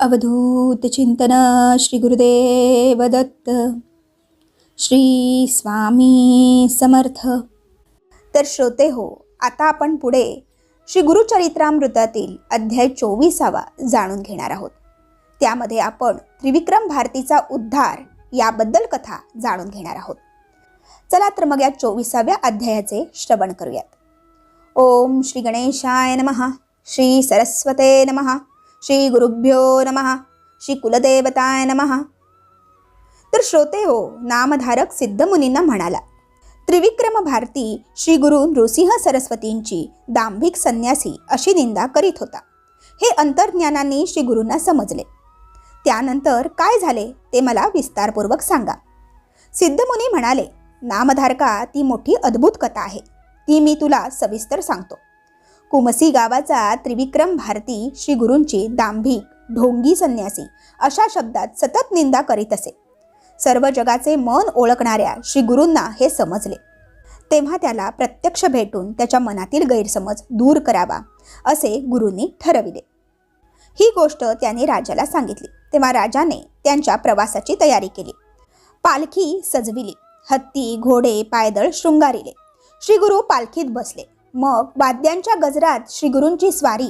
अवधूत चिंतन श्री गुरुदेव दत्त श्री स्वामी समर्थ। तर श्रोते हो आता आपण पुढे श्री गुरुचरित्रामृतातील अध्याय चोवीसावा जाणून घेणार आहोत. त्यामध्ये आपण त्रिविक्रम भारतीचा उद्धार याबद्दल कथा जाणून घेणार आहोत. चला तर मग या चोवीसाव्या अध्यायाचे श्रवण करूयात. ओम श्री गणेशाय नमः श्री सरस्वते नमः श्री गुरुभ्यो नम श्री कुलदेवताय नम. तर श्रोते हो नामधारक सिद्धमुनींना म्हणाला त्रिविक्रम भारती श्री गुरु नृसिंह सरस्वतींची दांभिक संन्यासी अशी निंदा करीत होता. हे अंतर्ज्ञानाने श्री गुरूंना समजले. त्यानंतर काय झाले ते मला विस्तारपूर्वक सांगा. सिद्धमुनी म्हणाले नामधारका ती मोठी अद्भुत कथा आहे. ती मी तुला सविस्तर सांगतो. कुमसी गावाचा त्रिविक्रम भारती श्री गुरूंची दांभिक ढोंगी संन्यासी अशा शब्दात सतत निंदा करीत असे. सर्व जगाचे मन ओळखणाऱ्या श्री गुरूंना हे समजले. तेव्हा त्याला प्रत्यक्ष भेटून त्याच्या मनातील गैरसमज दूर करावा असे गुरूंनी ठरविले. ही गोष्ट त्याने राजाला सांगितली. तेव्हा राजाने त्यांच्या प्रवासाची तयारी केली. पालखी सजविली. हत्ती घोडे पायदळ शृंगारिले. श्री गुरु पालखीत बसले. मग वाद्यांच्या गजरात श्रीगुरूंची स्वारी.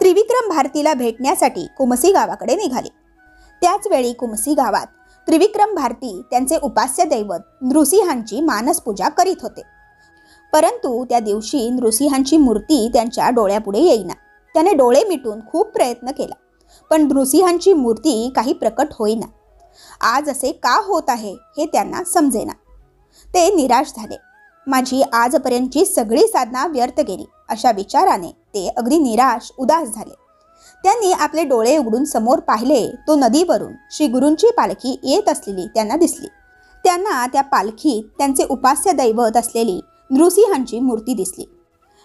त्रिविक्रम भारतीला भेटण्यासाठी कुमसी गावाकडे निघाली. त्याचवेळी कुमसी गावात त्रिविक्रम भारती त्यांचे उपास्य दैवत नृसिंहांची मानसपूजा करीत होते. परंतु त्या दिवशी नृसिंहांची मूर्ती त्यांच्या डोळ्यापुढे येईना. त्याने डोळे मिटून खूप प्रयत्न केला पण नृसिंहांची मूर्ती काही प्रकट होईना. आज असे का होत आहे हे त्यांना समजेना. ते निराश झाले. माझी आजपर्यंतची सगळी साधना व्यर्थ गेली. अशा विचाराने ते अगदी निराश उदास झाले. त्यांनी आपले डोळे उघडून समोर पाहिले. तो नदीवरून श्री गुरूंची पालखी येत असलेली त्यांना दिसली. त्यांना त्या पालखीत त्यांचे उपास्य दैवत असलेली नृसिंहांची मूर्ती दिसली.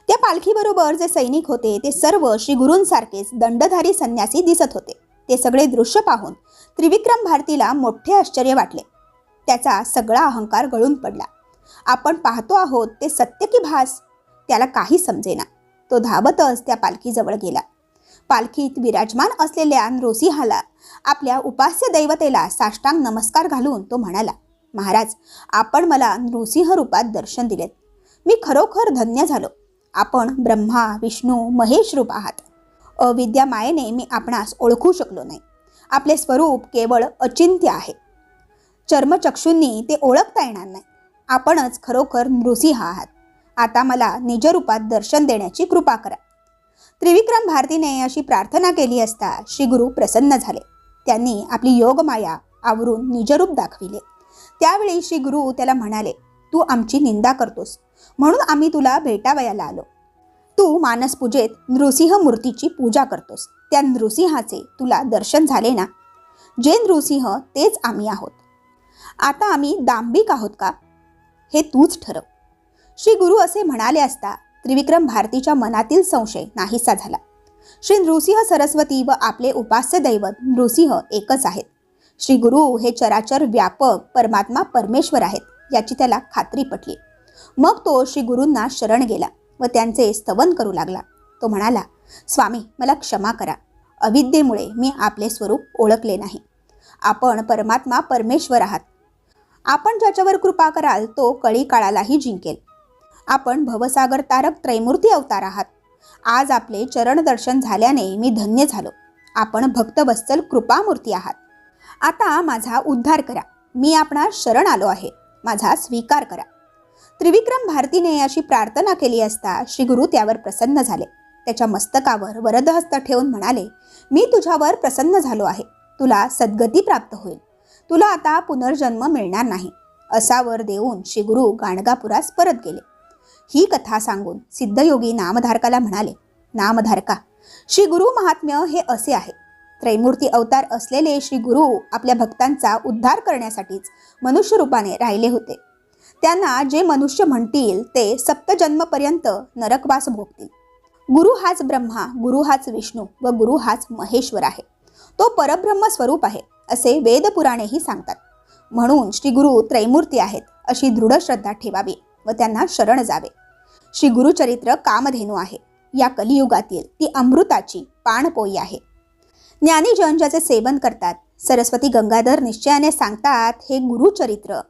त्या पालखीबरोबर जे सैनिक होते ते सर्व श्री गुरूंसारखेच दंडधारी संन्यासी दिसत होते. ते सगळे दृश्य पाहून त्रिविक्रम भारतीला मोठे आश्चर्य वाटले. त्याचा सगळा अहंकार गळून पडला. आपण पाहतो आहोत ते सत्य की भास? त्याला काही समजेना. तो धावतच त्या पालखीजवळ गेला. पालखीत विराजमान असलेल्या नृसिंहाला आपल्या उपास्य दैवतेला साष्टांग नमस्कार घालून तो म्हणाला महाराज आपण मला नृसिंह रूपात दर्शन दिलेत. मी खरोखर धन्य झालो. आपण ब्रह्मा विष्णू महेश रूप आहात. अविद्या मायेने मी आपणास ओळखू शकलो नाही. आपले स्वरूप केवळ अचिंत्य आहे. चर्मचक्षूंनी ते ओळखता येणार नाही. आपणच खरोखर नृसिंह आहात. आता मला निजरूपात दर्शन देण्याची कृपा करा. त्रिविक्रम भारतीने अशी प्रार्थना केली असता श्री गुरु प्रसन्न झाले. त्यांनी आपली योगमाया आवरून निजरूप दाखविले. त्यावेळी श्री गुरु त्याला म्हणाले तू आमची निंदा करतोस. म्हणून आम्ही तुला भेटावयाला आलो. तू मानसपूजेत नृसिंह मूर्तीची पूजा करतोस. त्या नृसिंहाचे तुला दर्शन झाले ना? जे नृसिंह तेच आम्ही आहोत. आता आम्ही दांभिक आहोत का? हे तूच ठरव. श्री गुरु असे म्हणाले असता त्रिविक्रम भारतीच्या मनातील संशय नाहीसा झाला. श्री नृसिंह सरस्वती व आपले उपास्य दैवत नृसिंह एकच आहेत. श्री गुरु हे चराचर व्यापक परमात्मा परमेश्वर आहेत याची त्याला खात्री पटली. मग तो श्री गुरूंना शरण गेला व त्यांचे स्तवन करू लागला. तो म्हणाला स्वामी मला क्षमा करा. अविद्येमुळे मी आपले स्वरूप ओळखले नाही. आपण परमात्मा परमेश्वर आहात. आपण ज्याच्यावर कृपा कराल तो कळी काळालाही जिंकेल. आपण भवसागर तारक त्रैमूर्ती अवतार आहात. आज आपले चरण दर्शन झाल्याने मी धन्य झालो. आपण भक्तवत्सल कृपामूर्ती आहात. आता माझा उद्धार करा. मी आपणास शरण आलो आहे. माझा स्वीकार करा. त्रिविक्रम भारतीने अशी प्रार्थना केली असता श्री गुरु त्यावर प्रसन्न झाले. त्याच्या मस्तकावर वरदहस्त ठेवून म्हणाले मी तुझ्यावर प्रसन्न झालो आहे. तुला सद्गती प्राप्त होईल. तुला आता पुनर्जन्म मिळणार नाही असा वर देऊन श्री गुरु गाणगापुरास परत गेले. ही कथा सांगून सिद्धयोगी नामधारकाला म्हणाले नामधारका श्री गुरु महात्म्य हे असे आहे. त्रैमूर्ती अवतार असलेले श्री गुरु आपल्या भक्तांचा उद्धार करण्यासाठीच मनुष्य रूपाने राहिले होते. त्यांना जे मनुष्य म्हणतील ते सप्तजन्मपर्यंत नरकवास भोगतील. गुरु हाच ब्रह्मा गुरु हाच विष्णू व गुरु हाच महेश्वर आहे. तो परब्रह्म स्वरूप आहे असे वेदपुराणेही सांगतात. म्हणून श्री गुरु त्रैमूर्ती आहेत अशी दृढ श्रद्धा ठेवावी व त्यांना शरण जावे. श्री गुरुचरित्र कामधेनू आहे. या कलियुगातील ती अमृताची पाणपोई आहे. ज्ञानीजन ज्याचे सेवन करतात. सरस्वती गंगाधर निश्चयाने सांगतात हे गुरुचरित्र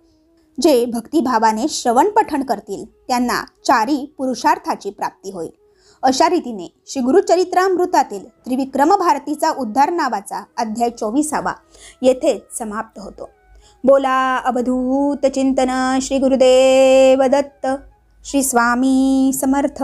जे भक्तिभावाने श्रवण पठण करतील त्यांना चारी पुरुषार्थाची प्राप्ती होईल. अशा रीतीने श्री गुरुचरित्रामृतातील त्रिविक्रम भारतीचा उद्धार नावाचा अध्याय चोवीसावा येथेच समाप्त होतो. बोला अवधूत चिंतन श्री गुरुदेव दत्त श्री स्वामी समर्थ.